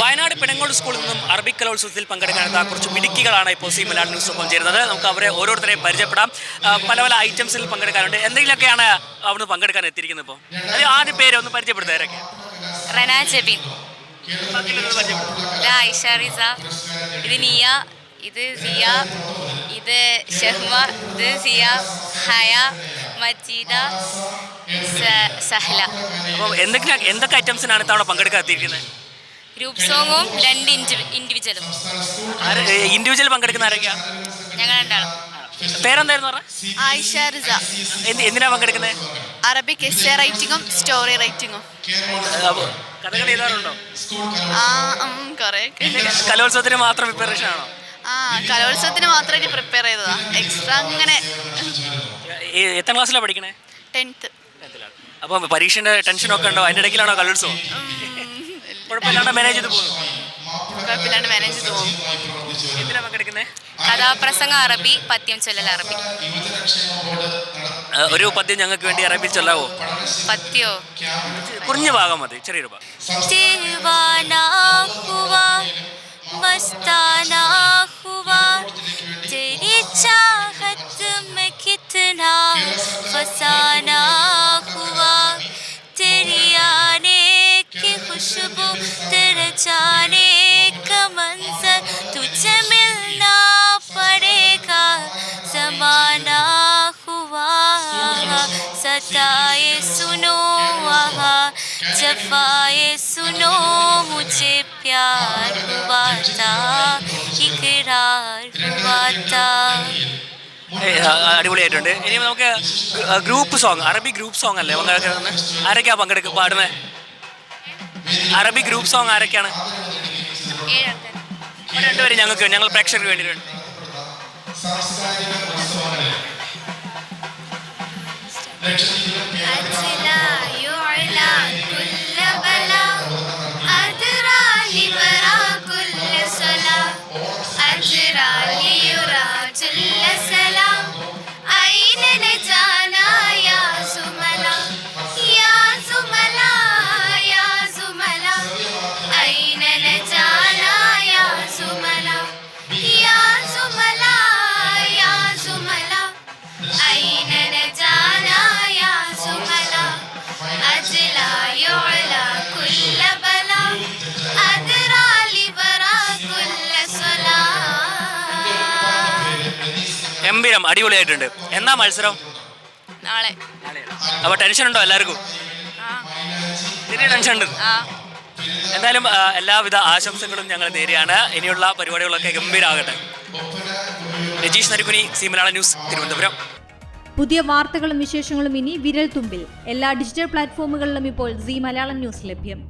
വയനാട് പിണങ്ങോട് സ്കൂളിൽ നിന്നും അറബിക് കലോത്സവത്തിൽ പങ്കെടുക്കാനെത്ത കുറച്ച് മിടുക്കികളാണ് ഇപ്പോൾ സി മലയാളം ഒപ്പം ചേരുന്നത്. നമുക്ക് അവരെ ഓരോരുത്തരെയും പരിചയപ്പെടാം. പല പല ഐറ്റംസിൽ പങ്കെടുക്കാനുണ്ട്. എന്തെങ്കിലുമൊക്കെയാണ് അവിടുന്ന് പങ്കെടുക്കാൻ എത്തിയിരിക്കുന്നത് ഇപ്പോൾ? അത് ആദ്യ പേര് ഒന്ന് പരിചയപ്പെടുത്താരൊക്കെ റന ജബിൻ. ഇത് ആയിഷ റിസ. ഇത് നിയ ഇത് സിയ ഇത് ഷഹ്മ ഇത് സിയ ഹയ മജീദ സഹല. അപ്പോൾ എന്തൊക്കെ എന്തൊക്കെ ഐറ്റംസിനാണ് ഇത്തവണ പങ്കെടുക്കാൻ എത്തിയിരിക്കുന്നത്? ഗ്രൂപ്പ് സോങ്ങും രണ്ട് ഇൻഡിവിജ്വലും. ഇൻഡിവിജ്വൽ പങ്കെടുക്കുന്ന ആരൊക്കെയാ? ഞങ്ങൾ രണ്ടാളും. പേരെന്തായിരുന്നു ആയിഷ റിസ. എന്ത് എന്തിനാ പങ്കെടുക്കുന്നത് അറബിക് എസ്സേ റൈറ്റിങ്ങും സ്റ്റോറി റൈറ്റിങ്ങും. കഥകൾ എഴുതാറുണ്ടോ? ആ കുറേ കലോത്സവത്തിന് മാത്രം പ്രിപ്പറേഷൻ ആണോ? ആ കലോത്സവത്തിന് മാത്രമായിട്ട് പ്രിപ്പയർ ചെയ്തതാ. എക്സ്ട്രാ അങ്ങനെ. എത്ര ക്ലാസ്സിലാണ് പഠിക്കണേ? ടെൻത്ത് അപ്പോൾ ടെൻഷൻ ടെൻഷനൊക്കെ ഉണ്ടോ? അതിന്റെ ഇടയ്ക്കിലാണോ കലോത്സവം? കുഴപ്പമില്ലാണ്ട് മാനേജ് ചെയ്ത് പോകും കുഴപ്പമില്ലാണ്ട് മാനേജ് ചെയ്ത് പോകും എന്തിനാ പങ്കെടുക്കുന്നത് കഥാപ്രസംഗ അറബി പദ്യം ചൊല്ലൽ അറബി. ഒരു പദ്യം ഞങ്ങൾക്ക് വേണ്ടി അറബിൽ ചൊല്ലാവോ? പദ്യോ? കുറഞ്ഞ ഭാഗം മതി ചെറിയൊരു ഭാഗം. دیوانہ ہوا مستانہ ہوا सताए सुनो वहाँ जफाए सुनो मुझे प्यार हुआ था इकरार हुआ था ഏ, ആ, അടിപൊളിയായിട്ടുണ്ട് ഇനി നമുക്ക് ഗ്രൂപ്പ് സോങ് അറബി ഗ്രൂപ്പ് സോങ് അല്ലേ പങ്കെടുക്കുന്നത് ആരൊക്കെയാ പങ്കെടുക്കുക പാടുന്നത് അറബി ഗ്രൂപ്പ് സോങ് ആരൊക്കെയാണ് ഒരു രണ്ടുപേരും ഞങ്ങൾക്ക് ഞങ്ങൾ പ്രേക്ഷകർക്ക് വേണ്ടിയിട്ടുണ്ട് Let us ഗംഭീരം അടിപൊളിയായിട്ടുണ്ട്. എന്നാ മത്സരം? നാളെ. അപ്പോൾ ടെൻഷൻ ഉണ്ടോ എല്ലാവർക്കും? ചെറിയ ടെൻഷൻ ഉണ്ട്. എന്തായാലും എല്ലാവിധ ആശംസകളും ഞങ്ങൾ നേരെയാണ് ഇനിയുള്ള പരിപാടികളൊക്കെ ഗംഭീരമാകട്ടെ രജീഷ് നരുക്കുനി സി മലയാള ന്യൂസ് തിരുവനന്തപുരം. പുതിയ വാർത്തകളും വിശേഷങ്ങളും ഇനി വിരൽ തുമ്പിൽ എല്ലാ ഡിജിറ്റൽ പ്ലാറ്റ്ഫോമുകളിലും ഇപ്പോൾ സി മലയാളം ന്യൂസ് ലഭ്യം.